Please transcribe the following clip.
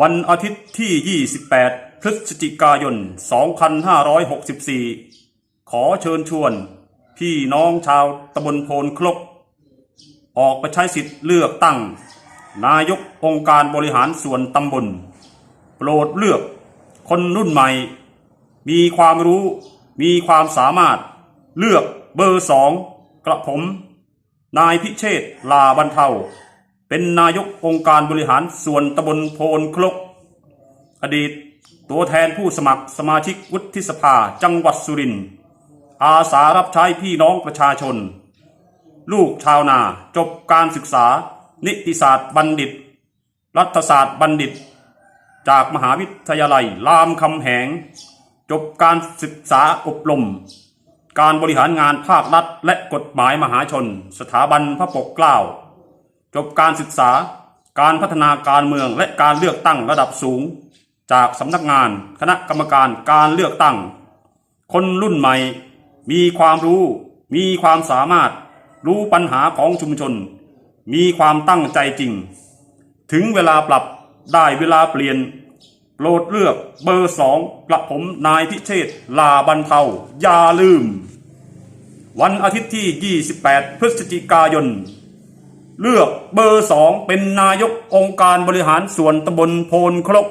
วันอาทิตย์ที่ 28 พฤศจิกายน 2564 ขอเชิญชวน พี่น้องชาวตำบลโพนครกออกไปใช้สิทธิ์เลือกตั้ง นายกองค์การบริหารส่วนตำบล โปรดเลือกคนรุ่นใหม่ มีความรู้มีความสามารถเลือกเบอร์สองกระผม นายพิเชษลาบรรเทา เป็นนายกองค์การบริหารส่วนตำบลโพนครกอดีตตัวแทนผู้สมัครสมาชิกวุฒิสภาจังหวัดสุรินทร์อาสารับใช้พี่น้องประชาชน ลูกชาวนาจบการศึกษา นิติศาสตร์บัณฑิต รัฐศาสตร์บัณฑิต จากมหาวิทยาลัยรามคำแหง จบการศึกษาอบรม การบริหารงานภาครัฐและกฎหมายมหาชน สถาบันพระปกเกล้า จบการศึกษา การพัฒนาการเมืองและการเลือกตั้งระดับสูง จากสำนักงานคณะกรรมการการเลือกตั้ง คนรุ่นใหม่ มีความรู้ มีความสามารถ รู้ปัญหาของชุมชน มีความตั้งใจจริง ถึงเวลาปรับได้เวลาเปลี่ยนโปรดเลือกเบอร์สองกระผมนายพิเชษลาบรรเทาอย่าลืม วันอาทิตย์ที่ 28 พฤศจิกายน เลือกเบอร์สองเป็นนายกองค์การบริหารส่วนตำบลโพนครก